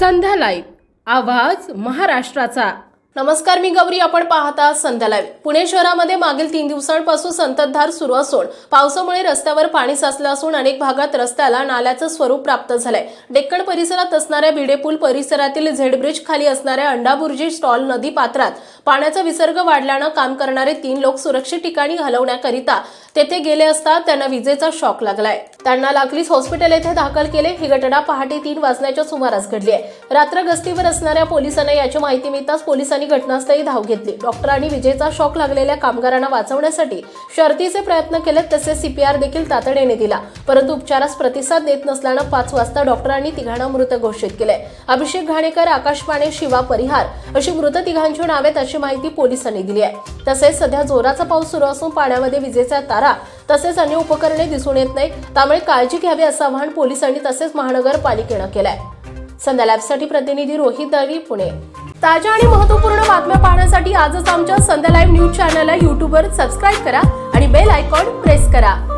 संध्या live आवाज महाराष्ट्राचा. नमस्कार मी गौरी. आपण पाहता संध्या लाईव्ह पुणे शहरामध्ये मागील तीन दिवसांपासून संततधार सुरू असून पावसामुळे रस्त्यावर पाणी साचलं असून अनेक भागात रस्त्याला नाल्याचं स्वरूप प्राप्त झालंय. डेक्कण परिसरात असणाऱ्या भिडेपूल परिसरातील झेड ब्रिज खाली असणाऱ्या अंडाबुर्जी स्टॉल नदी पात्रात पाण्याचा विसर्ग वाढल्यानं काम करणारे तीन लोक सुरक्षित ठिकाणी हलवण्याकरिता तेथे गेले असता त्यांना विजेचा शॉक लागलाय. त्यांना लागलीच हॉस्पिटल येथे दाखल केले. ही घटना पहाटे तीन वाजण्याच्या सुमारास घडली आहे. रात्र गस्तीवर असणाऱ्या पोलिसांना याची माहिती मिळताच पोलिसांनी घटनास्थळी धाव घेतली. डॉक्टरांनी विजेचा शॉक लागलेल्या कामगारांना वाचवण्यासाठी शर्तीचे प्रयत्न केले तसेच सीपीआर देखील तातडीने दिला. परंतु उपचारास प्रतिसाद देत नसल्यानं पाच वाजता डॉक्टरांनी तिघांना मृत घोषित केले अभिषेक घाणेकर आकाश पाणे शिवा परिहार अशी मृत तिघांची नावे अशी माहिती पोलिसांनी दिली आहे. तसेच सध्या जोराचा पाऊस सुरू असून पाण्यामध्ये विजेच्या तारा तसेच अन्य उपकरणे दिसून येत नाही त्यामुळे काळजी घ्यावी असं आवाहन पोलिसांनी तसेच महानगरपालिकेनं केलंय. संध्या लॅबसाठी प्रतिनिधी रोहित दळवी पुणे. ताज्या आणि महत्त्वपूर्ण बातम्या पाहण्यासाठी आजच आमच्या संध्या लाईव्ह न्यूज चॅनलला युट्यूबवर सबस्क्राईब करा आणि बेल आयकॉन प्रेस करा.